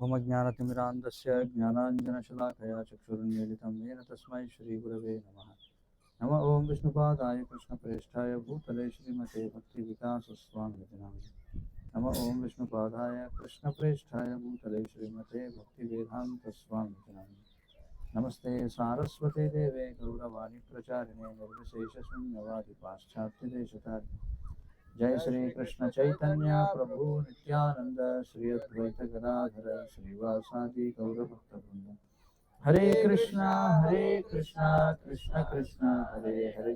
मम ज्ञानतिमिरान्धस्य ज्ञानाञ्जनशलाकया चक्षुरुन्मीलितं येन तस्मै श्रीगुरवे नमः। नम ॐ विष्णुपादाय कृष्णप्रेष्ठाय भूतले श्रीमते भक्तिविकासस्वामिति नाम नम ॐ विष्णुपादाय कृष्णप्रेष्ठाय भूतले श्रीमते भक्तिवेदान्तस्वामिति नाम नमस्ते सारस्वते देवे गौरवाणि प्रचारिणे निर्विशेषशून्यवादि पाश्चात्यदेशतारिणे जय श्री कृष्ण चैतन्य प्रभु नित्यानंद श्री अद्वैत गदाधर श्रीवासादि गौर भक्तवृंद हरे कृष्णा हरे कृष्णा कृष्ण कृष्ण हरे हरे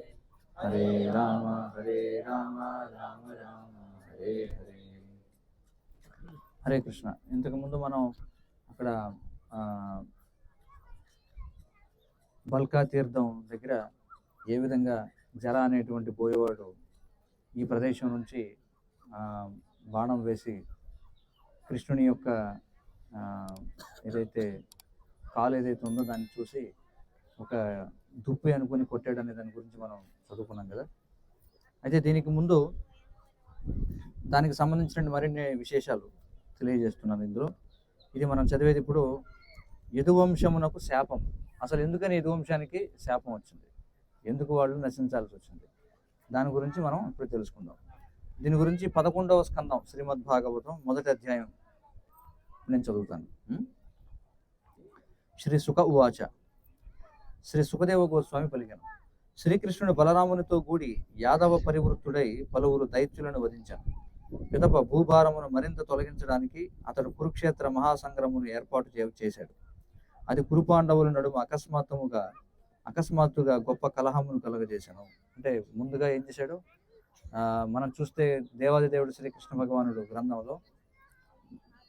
हरे राम हरे राम రామ రామ హరే హరే హరే కృష్ణ ఇంతకు ముందు మనం అక్కడ ఆ, బల్కా తీర్థం దగ్గర ఏ విధంగా జల అనేటువంటి పోయేవాడు ఈ ప్రదేశం నుంచి బాణం వేసి కృష్ణుని యొక్క ఏదైతే కాలు ఏదైతే ఉందో దాన్ని చూసి ఒక దుప్పి అనుకుని కొట్టాడు అనే దాని గురించి మనం చదువుకున్నాం కదా. అయితే దీనికి ముందు దానికి సంబంధించిన మరిన్ని విశేషాలు తెలియజేస్తున్నాను ఇందులో. ఇది మనం చదివేది ఇప్పుడు యదువంశమునకు శాపం. అసలు ఎందుకని యదువంశానికి శాపం వచ్చింది? ఎందుకు వాళ్ళు నశించాల్సి వచ్చింది? దాని గురించి మనం ఇప్పుడు తెలుసుకుందాం. దీని గురించి పదకొండవ స్కందం శ్రీమద్ భాగవతం మొదటి అధ్యాయం నేను చదువుతాను. శ్రీ సుఖ ఉవాచ. శ్రీ సుఖదేవ గోస్వామి పలికాను. శ్రీకృష్ణుడు బలరామునితో కూడి యాదవ పరివృత్తుడై పలువురు దైత్యులను వధించాను. పిదప భూభారమును మరింత తొలగించడానికి అతడు కురుక్షేత్ర మహాసంగ్రమును ఏర్పాటు చేశాడు. అది కురుపాండవుల నడుమ అకస్మాత్తుగా అకస్మాత్తుగా గొప్ప కలహమును కలగజేశాను. అంటే ముందుగా ఏం చేశాడు? ఆ, మనం చూస్తే దేవాది దేవుడు శ్రీకృష్ణ భగవానుడు గ్రంథంలో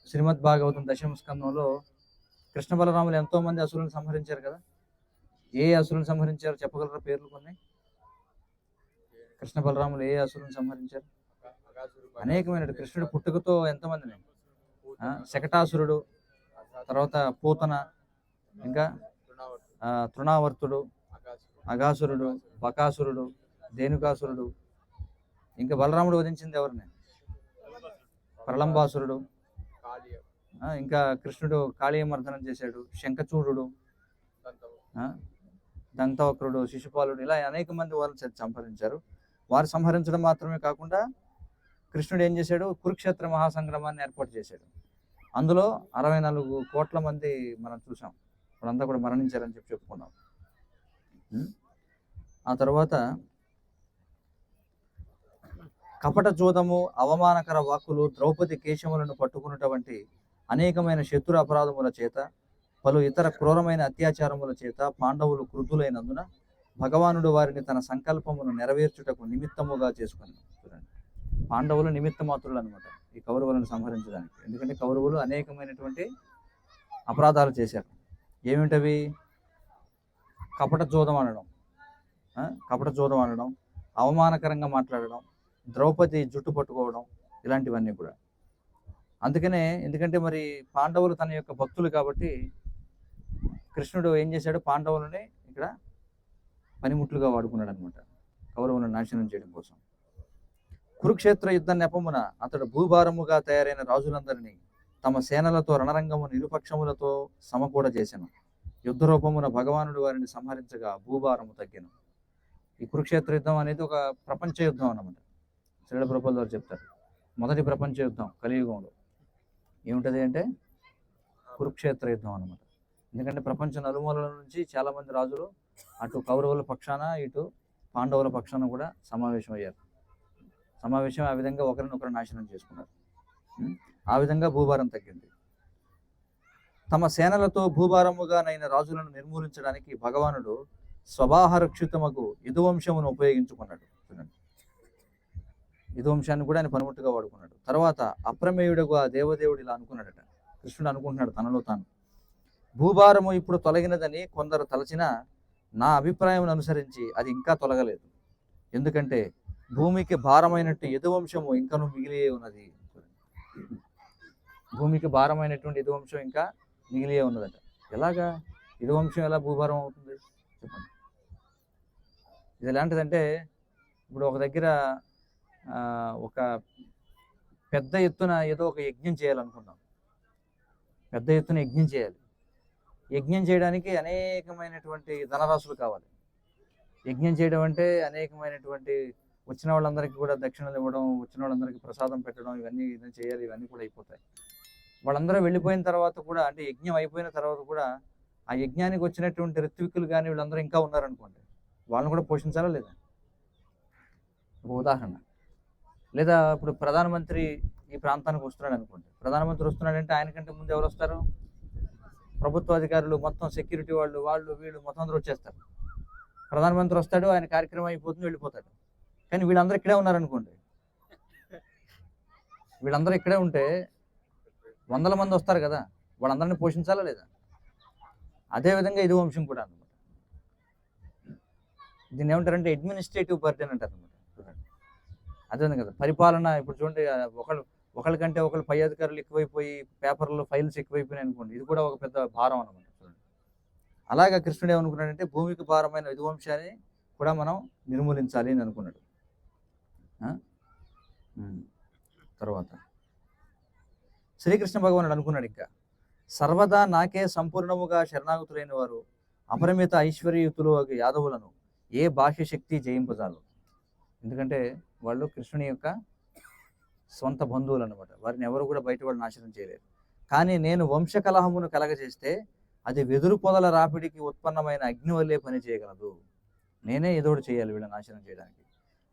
శ్రీమద్ భాగవతం దశమ స్కందంలో కృష్ణ బలరాములు ఎంతో మంది అసురులను సంహరించారు కదా? ఏ అసురులను సంహరించారు? చెప్పగలరా పేర్లు కొన్ని? కృష్ణ బలరాములు ఏ అసురులను సంహరించారు? అనేకమైన కృష్ణుడు పుట్టుకతో ఎంతమందిని? శకటాసురుడు తర్వాత పూతన ఇంకా తృణావర్తుడు అగాసురుడు బకాసురుడు దేనుకాసురుడు ఇంకా బలరాముడు వధించింది ఎవరిని? ప్రళంబాసురుడు ఇంకా కృష్ణుడు కాళీయమర్దనం చేశాడు శంఖచూడుడు దంతవక్రుడు శిశుపాలుడు ఇలా అనేక మంది వారు సంహరించారు. వారు సంహరించడం మాత్రమే కాకుండా కృష్ణుడు ఏం చేశాడు? కురుక్షేత్ర మహాసంగ్రమాన్ని ఏర్పాటు చేశాడు. అందులో అరవై నాలుగు కోట్ల మంది మనం చూసాం. వాళ్ళంతా కూడా మరణించారని చెప్పి చెప్పుకున్నాం. ఆ తర్వాత కపట జోదము అవమానకర వాక్కులు ద్రౌపది కేశములను పట్టుకున్నటువంటి అనేకమైన శత్రు అపరాధముల చేత పలు ఇతర క్రూరమైన అత్యాచారముల చేత పాండవులు క్రుద్ధులైనందున భగవానుడు వారిని తన సంకల్పమును నెరవేర్చుటకు నిమిత్తముగా చేసుకుని చూడండి. పాండవులు నిమిత్త మాత్రులు అనమాట ఈ కౌరవులను సంహరించడానికి. ఎందుకంటే కౌరవులు అనేకమైనటువంటి అపరాధాలు చేశారు. ఏమిటవి? కపట జోదం అనడం. కపట జోదం అనడం అవమానకరంగా మాట్లాడడం ద్రౌపది జుట్టు పట్టుకోవడం ఇలాంటివన్నీ కూడా. అందుకనే ఎందుకంటే మరి పాండవులు తన యొక్క భక్తులు కాబట్టి కృష్ణుడు ఏం చేశాడు? పాండవులని ఇక్కడ పనిముట్లుగా వాడుకున్నాడు అనమాట కౌరవులను నాశనం చేయడం కోసం. కురుక్షేత్ర యుద్ధ నెపమున అతడు భూభారముగా తయారైన రాజులందరినీ తమ సేనలతో రణరంగము నిరుపక్షములతో సమకూడ చేసెను. యుద్ధ రూపమున భగవానుడు వారిని సంహరించగా భూభారము తగ్గిన. ఈ కురుక్షేత్ర యుద్ధం అనేది ఒక ప్రపంచ యుద్ధం అన్నమాట. శ్రీల ప్రభుల వారు చెప్తారు. మొదటి ప్రపంచ యుద్ధం కలియుగంలో. ఏముంటుంది అంటే? కురుక్షేత్ర యుద్ధం అన్నమాట. ఎందుకంటే ప్రపంచ నలుమూలల నుంచి చాలామంది రాజులు అటు కౌరవుల పక్షాన ఇటు పాండవుల పక్షాన కూడా సమావేశం అయ్యారు సమావేశం ఆ విధంగా ఒకరినొకరు నాశనం చేసుకున్నారు. ఆ విధంగా భూభారం తగ్గింది. తమ సేనలతో భూభారముగానైన రాజులను నిర్మూలించడానికి భగవానుడు స్వభాహరక్షితమకు యదువంశమును ఉపయోగించుకున్నాడు. చూడండి. యదువంశాన్ని కూడా ఆయన పనిముట్టుగా వాడుకున్నాడు. తర్వాత అప్రమేయుడుగా ఆ దేవదేవుడు ఇలా అనుకున్నాడట. కృష్ణుడు అనుకుంటున్నాడు తనలో తాను. భూభారము ఇప్పుడు తొలగినదని కొందరు తలచిన నా అభిప్రాయం అనుసరించి అది ఇంకా తొలగలేదు. ఎందుకంటే భూమికి భారమైనట్టు యదువంశము ఇంకనూ మిగిలి ఉన్నది. భూమికి భారమైనటువంటి యదువంశం ఇంకా మిగిలి ఉన్నదట. ఎలాగా? యదువంశం ఎలా భూభారం అవుతుంది? చెప్పండి. ఇది ఎలాంటిదంటే ఇప్పుడు ఒక దగ్గర ఒక పెద్ద ఎత్తున ఏదో ఒక యజ్ఞం చేయాలనుకున్నాం. పెద్ద ఎత్తున యజ్ఞం చేయాలి. యజ్ఞం చేయడానికి అనేకమైనటువంటి ధనరాశులు కావాలి. యజ్ఞం చేయడం అంటే అనేకమైనటువంటి వచ్చిన వాళ్ళందరికీ కూడా దక్షిణలు ఇవ్వడం వచ్చిన వాళ్ళందరికీ ప్రసాదం పెట్టడం ఇవన్నీ ఇవన్నీ చేయాలి ఇవన్నీ కూడా అయిపోతాయి. వాళ్ళందరూ వెళ్ళిపోయిన తర్వాత కూడా అంటే యజ్ఞం అయిపోయిన తర్వాత కూడా ఆ యజ్ఞానికి వచ్చినటువంటి ఋత్వికులు కానీ వీళ్ళందరూ ఇంకా ఉన్నారనుకోండి వాళ్ళని కూడా పోషించాలా లేదా? ఒక ఉదాహరణ. లేదా ఇప్పుడు ప్రధానమంత్రి ఈ ప్రాంతానికి వస్తున్నాడు అనుకోండి ప్రధానమంత్రి వస్తున్నాడంటే ఆయనకంటే ముందు ఎవరు వస్తారు? ప్రభుత్వ అధికారులు మొత్తం సెక్యూరిటీ వాళ్ళు వాళ్ళు వీళ్ళు మొత్తం అందరూ వచ్చేస్తారు. ప్రధానమంత్రి వస్తాడు ఆయన కార్యక్రమం అయిపోతుంది వెళ్ళిపోతాడు. కానీ వీళ్ళందరూ ఇక్కడే ఉన్నారనుకోండి వీళ్ళందరూ ఇక్కడే ఉంటే వందల మంది వస్తారు కదా వాళ్ళందరినీ పోషించాలా లేదా? అదేవిధంగా ఇది వంశం కూడా అనమాట దీన్ని ఏమంటారంటే అడ్మినిస్ట్రేటివ్ బర్డెన్ అంటారు అనమాట చూడండి. అదే కదా పరిపాలన ఇప్పుడు చూడండి ఒకళ్ళు ఒకళ్ళకంటే ఒకళ్ళు పై అధికారులు ఎక్కువైపోయి పేపర్లో ఫైల్స్ ఎక్కువైపోయినాయి అనుకోండి ఇది కూడా ఒక పెద్ద భారం అనమాట చూడండి. అలాగే కృష్ణుడు ఏమనుకున్నాడంటే భూమికి భారమైన విధ్వంశాన్ని కూడా మనం నిర్మూలించాలి అని అనుకున్నాడు. తర్వాత. శ్రీకృష్ణ భగవానుడు అనుకున్నాడు ఇంకా. సర్వదా నాకే సంపూర్ణముగా శరణాగతులైన వారు అపరిమిత ఐశ్వర్యయుతులు యాదవులను ఏ బాహ్య శక్తి జయింపజాలు? ఎందుకంటే వాళ్ళు కృష్ణుని యొక్క సొంత బంధువులు అనమాట వారిని ఎవరు కూడా బయట వాళ్ళు నాశనం చేయలేరు. కానీ నేను వంశ కలహమును కలగజేస్తే అది వెదురు పొదల రాపిడికి ఉత్పన్నమైన అగ్ని వల్లే పని చేయగలదు. నేనే ఏదోడు చేయాలి వీళ్ళ నాశనం చేయడానికి.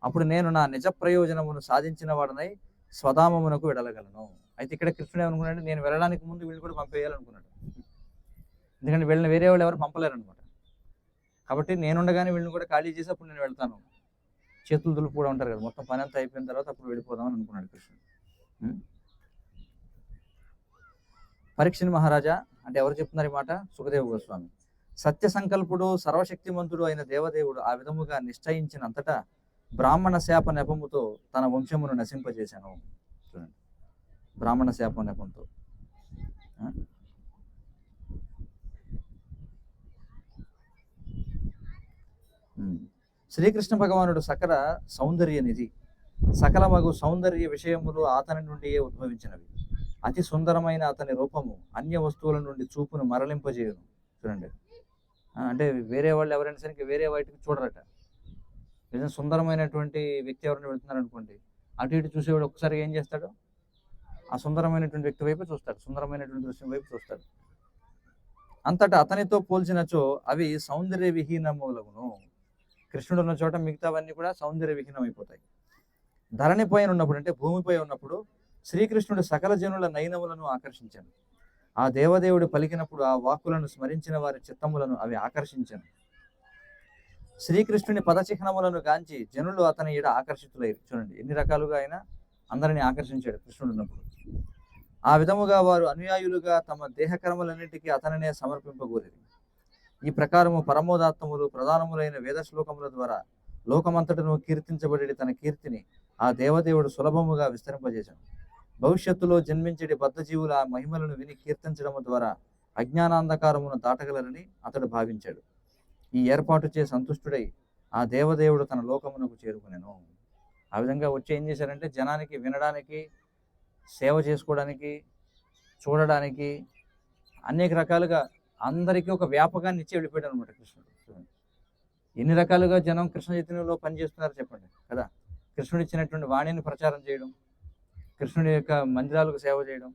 అప్పుడు నేను నా నిజ ప్రయోజనమును సాధించిన వాడనై స్వధామమునకు విడలగలను. అయితే ఇక్కడ కృష్ణుడు ఏమనుకున్నాడు నేను వెళ్ళడానికి ముందు వీళ్ళు కూడా పంపేయాలనుకున్నాడు. ఎందుకంటే వీళ్ళని వేరే వాళ్ళు ఎవరు పంపలేరు అనమాట కాబట్టి నేనుండగానే వీళ్ళని కూడా ఖాళీ చేసి అప్పుడు నేను వెళ్తాను. చేతులు దులుపు కూడా ఉంటారు కదా మొత్తం పని అంతా అయిపోయిన తర్వాత అప్పుడు వెళ్ళిపోదామని అనుకున్నాడు కృష్ణుడు పరీక్షని మహారాజా అంటే ఎవరు చెప్తున్నారు ఈ మాట? సుఖదేవ గోస్వామి. సత్య సంకల్పుడు సర్వశక్తిమంతుడు అయిన దేవదేవుడు ఆ విధముగా నిశ్చయించినంతటా బ్రాహ్మణ శాప నెపముతో తన వంశమును నశింపజేశాను. బ్రాహ్మణ శాప నెపంతో శ్రీకృష్ణ భగవానుడు సకల సౌందర్య నిధి. సకల మగు సౌందర్య విషయములు అతని నుండియే ఉద్భవించినవి. అతి సుందరమైన అతని రూపము అన్య వస్తువుల నుండి చూపును మరలింపజేయను. చూడండి. అంటే వేరే వాళ్ళు ఎవరైనా సరే వేరే వాటికి చూడరట. నిజంగా సుందరమైనటువంటి వ్యక్తి ఎవరైనా వెళుతున్నారనుకోండి అటు ఇటు చూసేవాడు ఒక్కసారి ఏం చేస్తాడు? ఆ సుందరమైనటువంటి వ్యక్తి వైపు చూస్తాడు సుందరమైనటువంటి దృశ్యం వైపు చూస్తాడు. అంతటా అతనితో పోల్చినచో అవి సౌందర్య విహీనములగును. కృష్ణుడు ఉన్న చోట మిగతావన్నీ కూడా సౌందర్య విహీనం అయిపోతాయి ధరణిపై ఉన్నప్పుడు అంటే భూమిపై ఉన్నప్పుడు శ్రీకృష్ణుడు సకల జనుల నయనములను ఆకర్షించాను. ఆ దేవదేవుడు పలికినప్పుడు ఆ వాక్కులను స్మరించిన వారి చిత్తములను అవి ఆకర్షించాను. శ్రీకృష్ణుని పదచిహ్నములను గాంచి జనులు అతని ఈడ ఆకర్షితులయ్యారు చూడండి ఎన్ని రకాలుగా అయినా అందరిని ఆకర్షించాడు కృష్ణుడు ఉన్నప్పుడు. ఆ విధముగా వారు అనుయాయులుగా తమ దేహకర్మలన్నింటికీ అతనినే సమర్పింపగోరేది ఈ ప్రకారము పరమోదాత్తములు ప్రధానములైన వేద శ్లోకముల ద్వారా లోకమంతటను కీర్తించబడి తన కీర్తిని ఆ దేవదేవుడు సులభముగా విస్తరింపజేశాడు భవిష్యత్తులో జన్మించడి బద్ధజీవుల ఆ మహిమలను విని కీర్తించడం ద్వారా అజ్ఞానాంధకారమును దాటగలరని అతడు భావించాడు. ఈ ఏర్పాటు చే సంతుష్టుడై ఆ దేవదేవుడు తన లోకమునకు చేరుకునేను. ఆ విధంగా వచ్చి ఏం చేశారంటే జనానికి వినడానికి సేవ చేసుకోవడానికి చూడడానికి అనేక రకాలుగా అందరికీ ఒక వ్యాపకాన్ని ఇచ్చి వెళ్ళిపోయాడు అనమాట కృష్ణుడు. ఎన్ని రకాలుగా జనం కృష్ణ చైతన్యంలో పనిచేస్తున్నారు చెప్పండి కదా? కృష్ణుడు ఇచ్చినటువంటి వాణిని ప్రచారం చేయడం కృష్ణుడి యొక్క మందిరాలకు సేవ చేయడం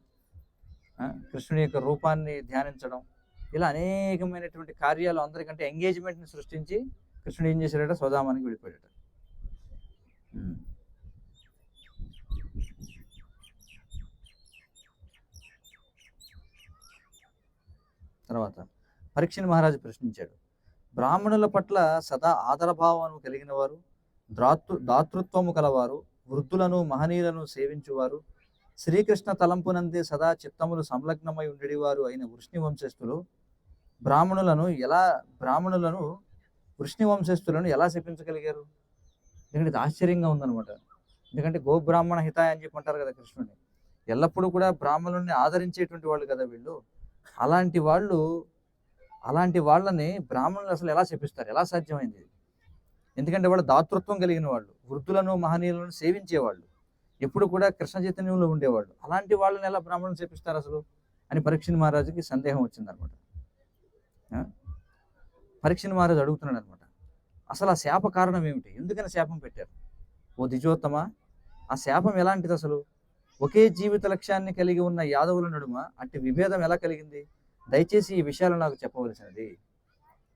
కృష్ణుడి యొక్క రూపాన్ని ధ్యానించడం ఇలా అనేకమైనటువంటి కార్యాలు అందరికంటే ఎంగేజ్మెంట్ని సృష్టించి కృష్ణుడు ఏం చేశాడట? సోదామానికి వెళ్ళిపోయాడు తర్వాత పరీక్షని మహారాజు ప్రశ్నించాడు. బ్రాహ్మణుల పట్ల సదా ఆదరభావం కలిగిన వారు ద్రాతృ దాతృత్వము కలవారు వృద్ధులను మహనీయులను సేవించువారు శ్రీకృష్ణ తలంపునందే సదా చిత్తములు సంలగ్నమై ఉండేవారు అయిన వృష్ణి వంశస్థులు బ్రాహ్మణులను ఎలా బ్రాహ్మణులను వృష్ణి వంశస్థులను ఎలా శపించగలిగారు? ఎందుకంటే ఇది ఆశ్చర్యంగా ఉందన్నమాట. ఎందుకంటే గోబ్రాహ్మణ హితాయ అని చెప్పి అంటారు కదా కృష్ణుని. ఎల్లప్పుడూ కూడా బ్రాహ్మణుల్ని ఆదరించేటువంటి వాళ్ళు కదా వీళ్ళు. అలాంటి వాళ్ళు అలాంటి వాళ్ళని బ్రాహ్మణులు అసలు ఎలా చెప్పిస్తారు ఎలా సాధ్యమైంది? ఎందుకంటే వాళ్ళు దాతృత్వం కలిగిన వాళ్ళు వృద్ధులను మహనీయులను సేవించేవాళ్ళు ఎప్పుడు కూడా కృష్ణ చైతన్యంలో ఉండేవాళ్ళు. అలాంటి వాళ్ళని ఎలా బ్రాహ్మణులు చేపిస్తారు అసలు? అని పరీక్షణ మహారాజుకి సందేహం వచ్చిందనమాట. పరీక్షణ మహారాజు అడుగుతున్నాడు అనమాట అసలు ఆ శాప కారణం ఏమిటి? ఎందుకని శాపం పెట్టారు? ఓ దిజోత్తమ ఆ శాపం ఎలాంటిది అసలు? ఒకే జీవిత లక్ష్యాన్ని కలిగి ఉన్న యాదవుల నడుమ అట్టి విభేదం ఎలా కలిగింది? దయచేసి ఈ విషయాలు నాకు చెప్పవలసినది.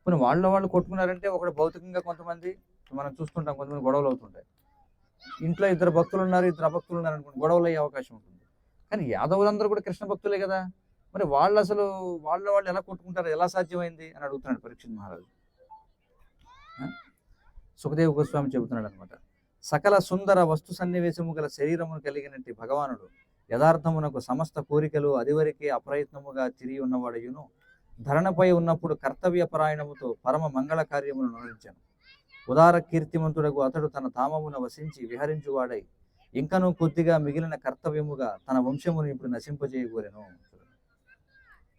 కొన్ని వాళ్ళ వాళ్ళు కొట్టుకున్నారంటే ఒకడు భౌతికంగా కొంతమంది మనం చూస్తుంటాం కొంతమంది గొడవలు అవుతుంటాయి. ఇంట్లో ఇద్దరు భక్తులు ఉన్నారు ఇద్దరు అభక్తులు ఉన్నారు అనుకోండి గొడవలు అయ్యే అవకాశం ఉంటుంది. కానీ యాదవులందరూ కూడా కృష్ణ భక్తులే కదా? మరి వాళ్ళు అసలు వాళ్ళ వాళ్ళు ఎలా కొట్టుకుంటారు ఎలా సాధ్యమైంది అని అడుగుతున్నాడు పరీక్షిత్ మహారాజు. ఆ? సుఖదేవ్ గోస్వామి చెబుతున్నాడు అనమాట సకల సుందర వస్తు సన్నివేశము గల శరీరమును కలిగినట్టి భగవానుడు యథార్థమునకు సమస్త కోరికలు అదివరకే అప్రయత్నముగా తిరిగి ఉన్నవాడయును. ధరణపై ఉన్నప్పుడు కర్తవ్యపరాయణముతో పరమ మంగళ కార్యమును నవరించాను ఉదార కీర్తిమంతుడకు అతడు తన తామమున వసించి విహరించువాడై ఇంకనూ కొద్దిగా మిగిలిన కర్తవ్యముగా తన వంశమును ఇప్పుడు నశింపజేయగోరెను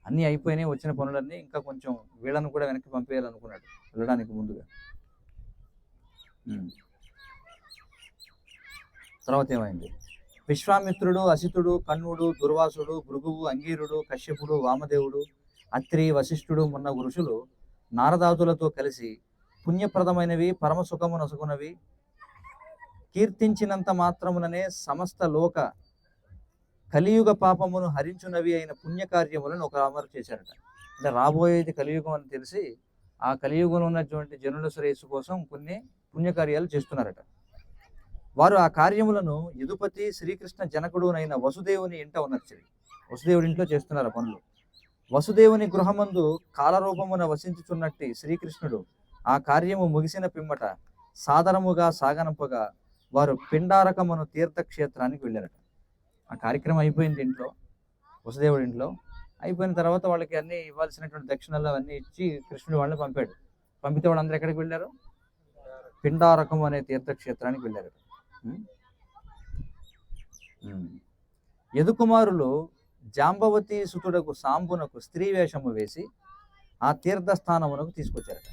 అన్నీ అయిపోయినాయి వచ్చిన పనులన్నీ ఇంకా కొంచెం వీళ్ళను కూడా వెనక్కి పంపేయాలనుకున్నాడు. వెళ్ళడానికి ముందుగా. తర్వాత ఏమైంది? విశ్వామిత్రుడు అసితుడు కన్నుడు దుర్వాసుడు భృగువు అంగీరుడు కశ్యపుడు వామదేవుడు అత్రి వశిష్ఠుడు మొన్న ఋషులు నారదాదులతో కలిసి పుణ్యప్రదమైనవి పరమ నసుకునవి కీర్తించినంత మాత్రముననే సమస్త లోక కలియుగ పాపమును హరించునవి అయిన పుణ్యకార్యములను ఒక అమరు చేశారట. అంటే రాబోయేది కలియుగం అని తెలిసి ఆ కలియుగంలో ఉన్నటువంటి జనుల శ్రేయస్సు కోసం కొన్ని పుణ్యకార్యాలు చేస్తున్నారట. వారు ఆ కార్యములను యదుపతి శ్రీకృష్ణ జనకుడునైన వసుదేవుని ఇంట ఉన్నచ్చరి. వసుదేవుడి ఇంట్లో చేస్తున్నారు పనులు. వసుదేవుని గృహమందు కాలరూపమున వసించుచున్నట్టి శ్రీకృష్ణుడు ఆ కార్యము ముగిసిన పిమ్మట సాదరముగా సాగనంపగా వారు పిండారకమును తీర్థక్షేత్రానికి వెళ్ళారట. ఆ కార్యక్రమం అయిపోయింది ఇంట్లో. వసుదేవుడి ఇంట్లో అయిపోయిన తర్వాత వాళ్ళకి అన్ని ఇవ్వాల్సినటువంటి దక్షిణలు అవన్నీ ఇచ్చి కృష్ణుడు వాళ్ళని పంపాడు. పంపితే వాళ్ళందరూ ఎక్కడికి వెళ్ళారు? పిండారకం అనే తీర్థక్షేత్రానికి వెళ్ళారు యదుకుమారులు జాంబవతి సుతుడకు సాంబునకు స్త్రీ వేషము వేసి ఆ తీర్థస్థానమునకు తీసుకొచ్చారట.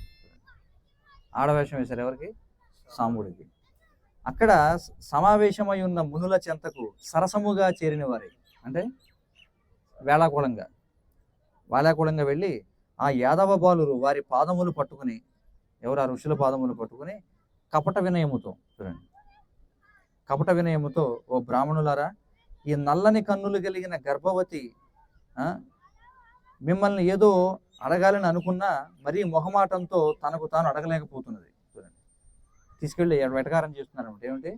ఆడవేషం వేశారు ఎవరికి? సాంబుడికి. అక్కడ సమావేశమై ఉన్న మునుల చెంతకు సరసముగా చేరిన వారి. అంటే వేళాకుళంగా వేళాకూలంగా వెళ్ళి ఆ యాదవ బాలురు వారి పాదములు పట్టుకుని ఎవరు ఆ ఋషుల పాదములు పట్టుకుని కపట వినయముతో చూడండి. కపట వినయముతో ఓ బ్రాహ్మణులారా ఈ నల్లని కన్నులు కలిగిన గర్భవతి మిమ్మల్ని ఏదో అడగాలని అనుకున్నా మరీ మొహమాటంతో తనకు తాను అడగలేకపోతున్నది. చూడండి. తీసుకెళ్ళి వెటకారం చేస్తున్నారు అనమాట ఏమిటి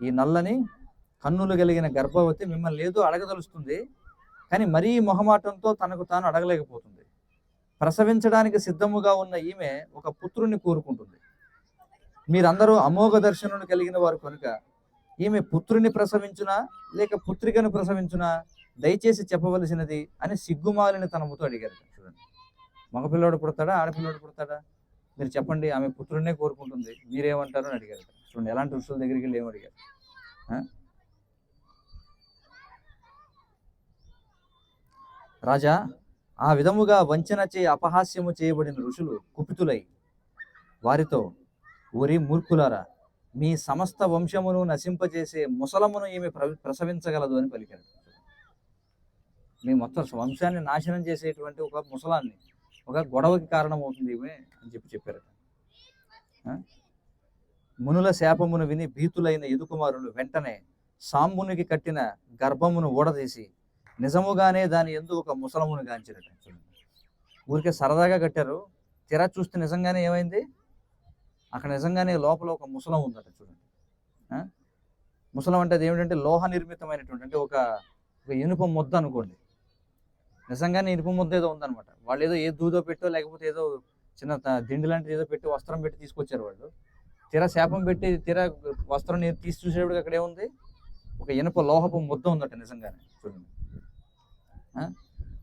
ఈ నల్లని కన్నులు కలిగిన గర్భవతి మిమ్మల్ని ఏదో అడగదలుస్తుంది కానీ మరీ మొహమాటంతో తనకు తాను అడగలేకపోతుంది. ప్రసవించడానికి సిద్ధముగా ఉన్న ఈమె ఒక పుత్రుని కోరుకుంటుంది. మీరందరూ అమోఘ దర్శనం కలిగిన వారు కనుక ఈమె పుత్రుని ప్రసవించునా? లేక పుత్రికను ప్రసవించునా? దయచేసి చెప్పవలసినది అని సిగ్గుమాలిని తన ముతో అడిగారు. చూడండి. మగపిల్లోడు పుడతాడా? ఆడపిల్లోడు పుడతాడా? మీరు చెప్పండి ఆమె పుత్రుడినే కోరుకుంటుంది. మీరేమంటారు అని అడిగారు. చూడండి ఎలాంటి ఋషుల దగ్గరికి వెళ్ళి ఏమి అడిగారు? రాజా ఆ విధముగా వంచన చే అపహాస్యము చేయబడిన ఋషులు కుపితులై వారితో ఒరి మూర్ఖులారా మీ సమస్త వంశమును నశింపజేసే ముసలమును ఈమె ప్రసవించగలదు అని పలికాడు. మీ మొత్తం వంశాన్ని నాశనం చేసేటువంటి ఒక ముసలాన్ని ఒక గొడవకి కారణమవుతుంది ఈమె అని చెప్పి చెప్పారట. మునుల శాపమును విని భీతులైన ఎదుకుమారులు వెంటనే సాంబునికి కట్టిన గర్భమును ఊడదీసి నిజముగానే దాని ఎందు ఒక ముసలమును గాంచిరట. చూడండి. ఊరికే సరదాగా కట్టారు. తెర చూస్తే నిజంగానే ఏమైంది? అక్కడ నిజంగానే లోపల ఒక ముసలం ఉందట చూడండి. ముసలం అంటే అది ఏమిటంటే లోహ నిర్మితమైనటువంటి అంటే ఒక ఒక ఇనుప ముద్ద అనుకోండి. నిజంగానే ఇనుప ముద్ద ఏదో ఉందనమాట వాళ్ళు ఏదో ఏ దూదో పెట్టో లేకపోతే ఏదో చిన్న దిండు దిండి లాంటిది ఏదో పెట్టి వస్త్రం పెట్టి తీసుకొచ్చారు వాళ్ళు. తీర శాపం పెట్టి తీర వస్త్రం నీ- తీసి చూసేటప్పుడు అక్కడ ఏముంది? ఒక ఇనుప లోహపు ముద్ద ఉందట నిజంగానే చూడండి.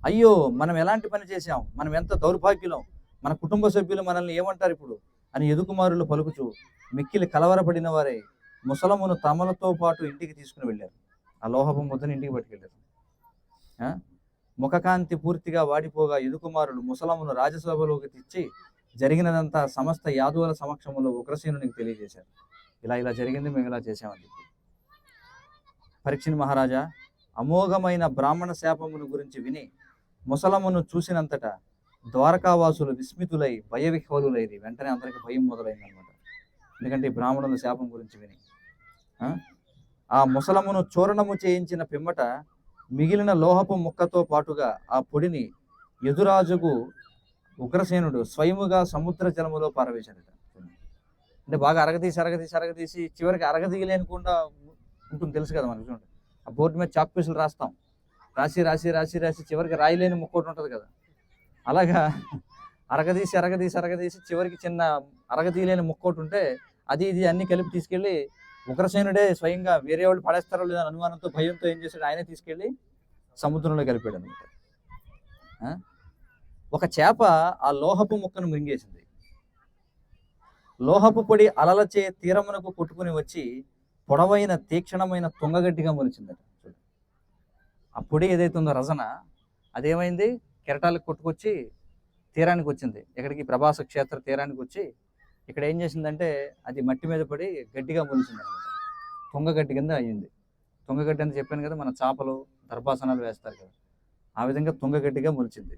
అయ్యో మనం ఎలాంటి పని చేసాం మనం ఎంత దౌర్భాగ్యులం? మన కుటుంబ సభ్యులు మనల్ని ఏమంటారు ఇప్పుడు? అని ఎదుకుమారులు పలుకుచు మిక్కిలి కలవరపడిన వారే ముసలమును తమలతో పాటు ఇంటికి తీసుకుని వెళ్ళారు. ఆ లోహపు ముద్దని ఇంటికి పట్టుకెళ్ళారు. ఆ? ముఖకాంతి పూర్తిగా వాడిపోగా ఎదుకుమారులు ముసలమును రాజసభలోకి తెచ్చి జరిగినదంతా సమస్త యాదువుల సమక్షంలో ఉగ్రసేనునికి తెలియజేశారు. ఇలా ఇలా జరిగింది మేము ఇలా చేసామని చెప్పి. పరీక్షని మహారాజా అమోఘమైన బ్రాహ్మణ శాపమును గురించి విని ముసలమును చూసినంతట ద్వారకావాసులు విస్మితులై భయవిహ్వలులైరి. వెంటనే అందరికి భయం మొదలైంది అనమాట ఎందుకంటే ఈ బ్రాహ్మణుల శాపం గురించి విని. ఆ? ముసలమును చూరణము చేయించిన పిమ్మట మిగిలిన లోహపు ముక్కతో పాటుగా ఆ పొడిని యదురాజుకు ఉగ్రసేనుడు స్వయముగా సముద్ర జలములో పారవేశాడట. అంటే బాగా అరగతీసి అరగతీసి అరగతీసి చివరికి అరగదీయలేనికుండా ఉంటుంది తెలుసు కదా మనకి చూడండి. ఆ బోర్డు మీద చాక్ పీసులు రాస్తాం. రాసి రాసి రాసి రాసి చివరికి రాయలేని ముక్కోటి ఉంటుంది కదా. అలాగా అరగదీసి అరగదీసి అరగదీసి చివరికి చిన్న అరగదీయలేని ముక్కోటి ఉంటే అది ఇది అన్ని కలిపి తీసుకెళ్ళి ఉగ్రసేనుడే స్వయంగా వేరే వాళ్ళు పడేస్తారో లేదా అనుమానంతో భయంతో ఏం చేశాడు ఆయనే తీసుకెళ్ళి సముద్రంలో కలిపాడు అనమాట ఒక చేప ఆ లోహపు ముక్కను మింగేసింది. లోహపు పొడి అలలచే తీరమునకు కొట్టుకుని వచ్చి పొడవైన తీక్షణమైన తుంగగడ్డిగా మొలిచిందట. ఆ పొడి ఏదైతే ఉందో రజన అదేమైంది? కెరటాలకు కొట్టుకొచ్చి తీరానికి వచ్చింది. ఇక్కడికి ప్రభాస క్షేత్ర తీరానికి వచ్చి ఇక్కడ ఏం చేసిందంటే అది మట్టి మీద పడి గడ్డిగా మొలిచింది అనమాట తుంగగడ్డి కింద అయ్యింది తుంగగడ్డి అని చెప్పాను కదా మన చేపలు దర్భాసనాలు వేస్తారు కదా. ఆ విధంగా తుంగగడ్డిగా మొలిచింది.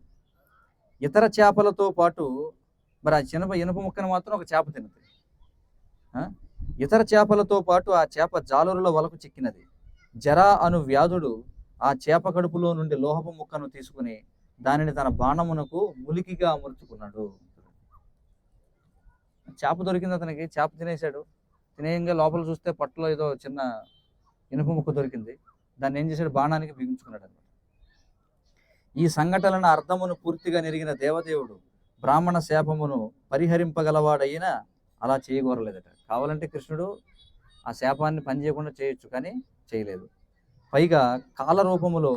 ఇతర చేపలతో పాటు మరి ఆ చినప ఇనుప ముక్కను మాత్రం ఒక చేప తినది ఇతర చేపలతో పాటు ఆ చేప జాలరుల వలకు చిక్కినది. జరా అను వ్యాధుడు ఆ చేప కడుపులో నుండి లోహపు ముక్కను తీసుకుని దానిని తన బాణమునకు ములికిగా అమర్చుకున్నాడు. చేప దొరికింది అతనికి. చేప తినేశాడు. తినేయంగా లోపల చూస్తే పట్టులో ఏదో చిన్న ఇనుప ముక్క దొరికింది. దాన్ని ఏం చేశాడు? బాణానికి బిగించుకున్నాడు అనమాట ఈ సంఘటనల అర్థమును పూర్తిగా నెరిగిన దేవదేవుడు బ్రాహ్మణ శాపమును పరిహరింపగలవాడైనా అలా చేయగోరలేదట. కావాలంటే కృష్ణుడు ఆ శాపాన్ని పనిచేయకుండా చేయొచ్చు కానీ చేయలేదు. పైగా కాల రూపములో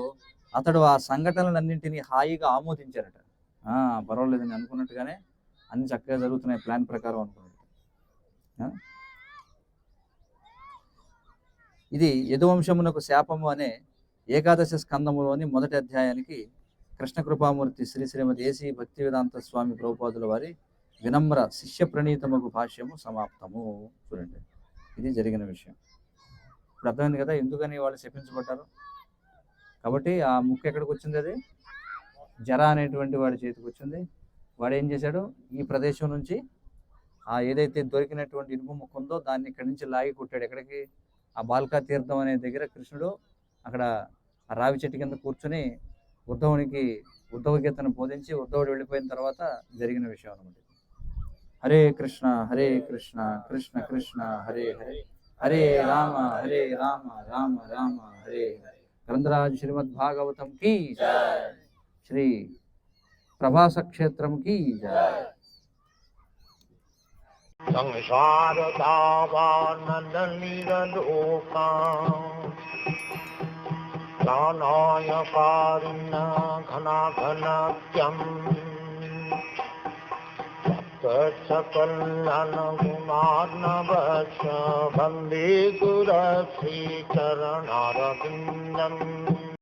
అతడు ఆ సంఘటనలన్నింటినీ హాయిగా ఆమోదించారట. పర్వాలేదని అనుకున్నట్టుగానే అన్ని చక్కగా జరుగుతున్నాయి ప్లాన్ ప్రకారం అనుకున్నాడు ఇది యదువంశమునకు శాపము అనే ఏకాదశ స్కందములోని మొదటి అధ్యాయానికి కృష్ణ కృపామూర్తి శ్రీ శ్రీమతి ఏసీ భక్తి వేదాంత స్వామి ప్రభుపాదుల వారి వినమ్ర శిష్య ప్రణీతముకు భాష్యము సమాప్తము. చూడండి ఇది జరిగిన విషయం. ఇప్పుడు అర్థమైంది కదా ఎందుకని వాళ్ళు శపించబడ్డారు? కాబట్టి ఆ ముక్క ఎక్కడికి వచ్చింది అది? జర అనేటువంటి వాడి చేతికి వచ్చింది. వాడు ఏం చేశాడు? ఈ ప్రదేశం నుంచి ఆ ఏదైతే దొరికినటువంటి ఇనుము ముక్క ఉందో దాన్ని ఇక్కడి నుంచి లాగి కొట్టాడు. ఎక్కడికి? ఆ బాల్కా తీర్థం అనే దగ్గర కృష్ణుడు అక్కడ ఆ రావి చెట్టు కింద కూర్చుని ఉద్ధవునికి ఉద్ధవ గీతను బోధించి ఉద్ధవుడు వెళ్ళిపోయిన తర్వాత జరిగిన విషయం అనమాట హరే కృష్ణ హరే కృష్ణ కృష్ణ కృష్ణ హరే హరే. హరే రామ హరే రామ రామ రామ హరే హరే. గ్రంథరాజ్ శ్రీమద్ భాగవతం కీ జయ శ్రీ ప్రభాస క్షేత్రం కీ జయ संसारदावानलिरलोका प्राणाय कारुण्य घनाघनत्यम् कच्छ कल्लन गुमान बक्ष बंदी गुरसी चरणारविंदम